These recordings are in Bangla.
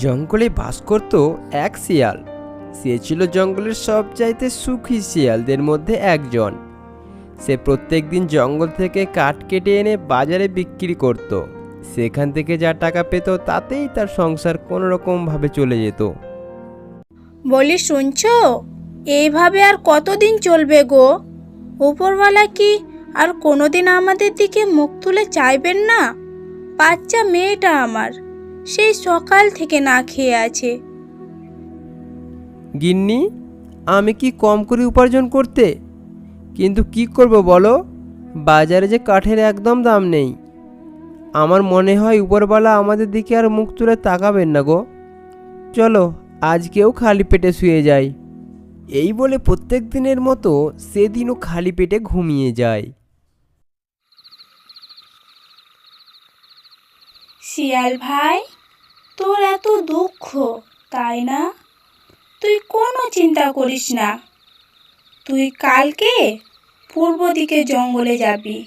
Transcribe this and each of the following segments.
জঙ্গলে বাস করত এক শিয়াল। সে ছিল জঙ্গলের সবচাইতে সুখী শিয়ালদের মধ্যে একজন। সে প্রত্যেক দিন জঙ্গল থেকে কাঠ কেটে এনে বাজারে বিক্রি করত। সেখান থেকে যা টাকা পেত তাতেই তার সংসার কোনো রকমভাবে চলে যেত। বলি, শুনছো? এইভাবে আর কতদিন চলবে গো? উপরওয়ালা কি আর কোনোদিন আমাদের দিকে মুখ তুলে চাইবেন না? বাচ্চা মেয়েটা আমার। সেই সকাল থেকে না খেয়ে আছে। গিন্নি, আমি কি কম করে উপার্জন করতে? কিন্তু কি করব বলো? বাজারে যে কাঠের একদম দাম নেই। আমার মনে হয় উপরওয়ালা আমাদের দিকে আর মুখ তুলে তাকাবেন না গো। চলো, আজকেও খালি পেটে শুয়ে যাই। এই বলে প্রত্যেক দিনের মতো সেদিনও খালি পেটে ঘুমিয়ে যায়। শিয়াল ভাই, তোর এত দুঃখ, তাই না? তুই কোনো চিন্তা করিস না। তুই কালকে পূর্ব দিকে জঙ্গলে যাবি,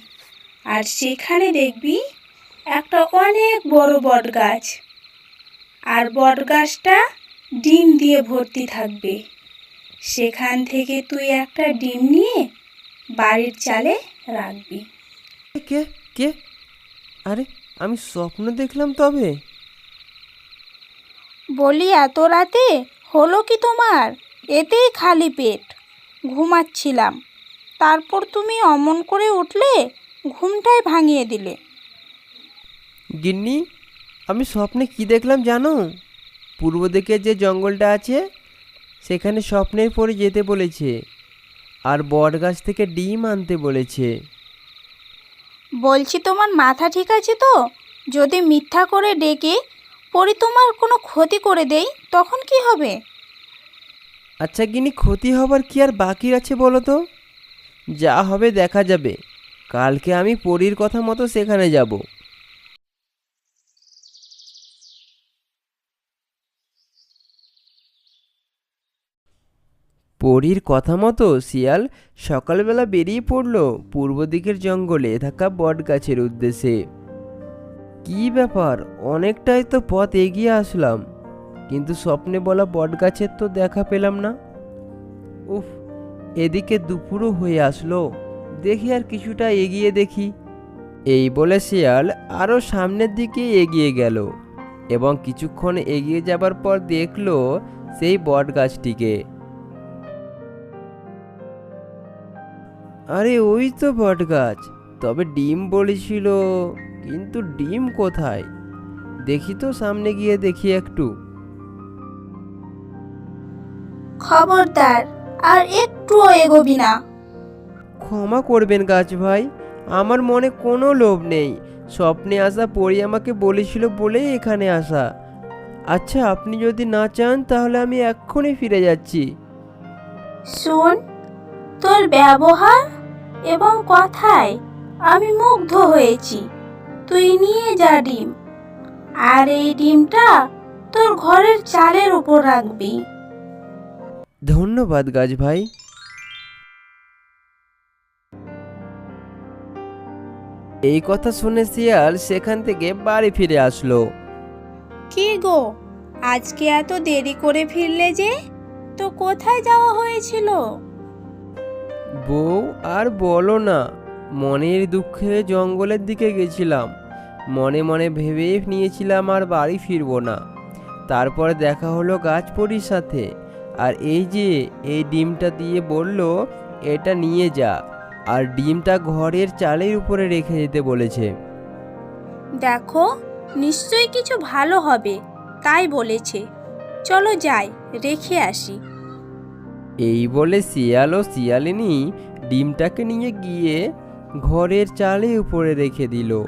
আর সেখানে দেখবি একটা অনেক বড় বট গাছ আর বট গাছটা ডিম দিয়ে ভর্তি থাকবে। সেখান থেকে তুই একটা ডিম নিয়ে বাড়ির চালে রাখবি। কে? কে? আরে আমি স্বপ্ন দেখলাম তবে। বলি এত রাতে হলো কি তোমার? এতেই খালি পেট। ঘুমাচ্ছিলাম। তারপর তুমি অমন করে উঠলে ঘুমটাই ভাঙিয়ে দিলে। গিন্নি আমি স্বপ্নে কি দেখলাম জানো? পূর্ব দিকে যে জঙ্গলটা আছে সেখানে স্বপ্নের পরে যেতে বলেছে। আর বট গাছ থেকে ডিম আনতে বলেছে। বলছি তোমার মাথা ঠিক আছে তো? যদি মিথ্যা করে ডেকে পরি তোমার কোনো ক্ষতি করে দেই, তখন কি হবে? আচ্ছা গিনি, ক্ষতি হবার কি আর বাকি আছে বলো তো? যা হবে দেখা যাবে। কালকে আমি পরীর কথা মতো সেখানে যাব। পরীর কথা মতো শিয়াল সকালবেলা বেরিয়ে পড়ল পূর্ব দিকের জঙ্গলে থাকা বট গাছের উদ্দেশ্যে। কি ব্যাপার? অনেকটাই তো পথ এগিয়ে আসলাম। কিন্তু স্বপ্নে বলা বট গাছের তো দেখা পেলাম না। উফ, এদিকে দুপুরও হয়ে আসলো। দেখি আর কিছুটা এগিয়ে দেখি। এই বলে শিয়াল আরও সামনের দিকে এগিয়ে গেল এবং কিছুক্ষণ এগিয়ে যাবার পর দেখল সেই বট গাছটিকে। আরে ওই তো বট গাছ তবে ডিম বলেছিল কিন্তু ডিম কোথায়? দেখি তো সামনে গিয়ে দেখি একটু। খবরদার আর একটুও এগোবি না। ক্ষমা করবেন গাছ ভাই আমার মনে কোনো লোভ নেই। স্বপ্নে আসা পরি আমাকে বলেছিল বলেই এখানে আসা। আচ্ছা আপনি যদি না চান তাহলে আমি এক্ষুনি ফিরে যাচ্ছি। শোন ব্যবহার এবং কথায় আমি মুগ্ধ হয়েছি। তুই নিয়ে যা ডিম। আর এই ডিমটা তোর ঘরের চালের উপর রাখবি। ধন্যবাদ গাছ ভাই এই কথা শুনে শিয়াল সেখান থেকে বাড়ি ফিরে আসলো। কি গো আজকে এত দেরি করে ফিরলে যে? তো কোথায় যাওয়া হয়েছিল? বউ আর বলো না, মনের দুঃখে জঙ্গলের দিকে গেছিলাম। মনে মনে ভেবে নিয়েছিলাম আর বাড়ি ফিরবো না। তারপর দেখা হলো গাছপরির সাথে। আর এই যে, এই ডিমটা দিয়ে বলল, এটা নিয়ে যা। আর ডিমটা ঘরের চালের উপরে রেখে যেতে বলেছে। দেখো, নিশ্চয়ই কিছু ভালো হবে, তাই বলেছে। চলো যাই, রেখে আসি। এই বলে শিয়াল ও শিয়ালিনী ডিমটাকে নিয়ে গিয়ে ঘরের চালে উপরে রেখে দিল।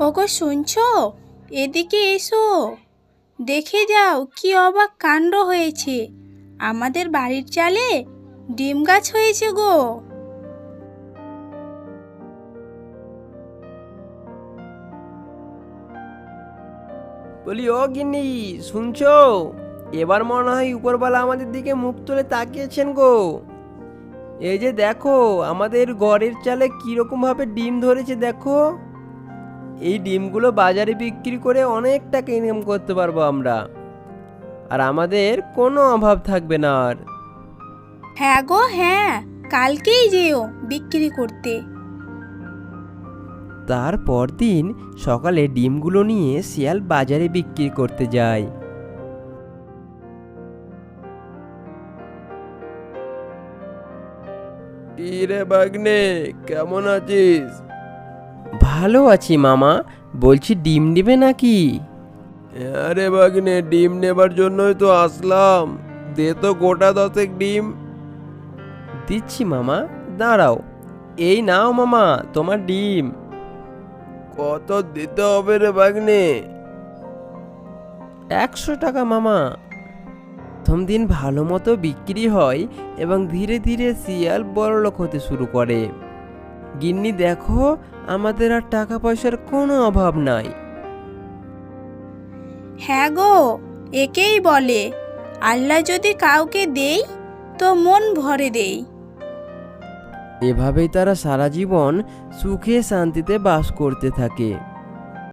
ওগো, শুনছো? এদিকে এসো। দেখে যাও কি অবাক কাণ্ড হয়েছে। আমাদের বাড়ির চালে ডিম গাছ হয়েছে গো। বলি, ও গিন্নি, শুনছো? এবার মনে হয় উপরবেলা আমাদের দিকে মুখ তুলে তাকিয়েছেন গো। এই যে দেখো, আমাদের ঘরের চালে কীরকম ভাবে ডিম ধরেছে, দেখো। এই ডিমগুলো বাজারে বিক্রি করে অনেক টাকা ইনকাম করতে পারব আমরা। আর আমাদের কোনো অভাব থাকবে না আর। হ্যাঁ গো হ্যাঁ। কালকেই যেও বিক্রি করতে। তারপর দিন সকালে ডিমগুলো নিয়ে শিয়াল বাজারে বিক্রি করতে যায়। রে বাগনে কেমন আছিস? ভালো আছি মামা বলছি ডিম নেবে নাকি? আরে বাগনে ডিম নেবার জন্যই তো আসলাম। দে তো গোটা দশেক ডিম। দিচ্ছি মামা দাঁড়াও। এই নাও মামা তোমার ডিম। কত দিতে হবে রে বাগনে একশো টাকা মামা। প্রথম দিন ভালো মতো বিক্রি হয় এবং ধীরে ধীরে শিয়াল বড়লোক হতে শুরু করে। গিন্নি, দেখো, আমাদের আর টাকা পয়সার কোনো অভাব নাই। হ্যাঁ গো, একেই বলে। আল্লাহ যদি কাউকে দেই, তো মন ভরে দেই। এভাবেই তারা সারা জীবন সুখে শান্তিতে বাস করতে থাকে।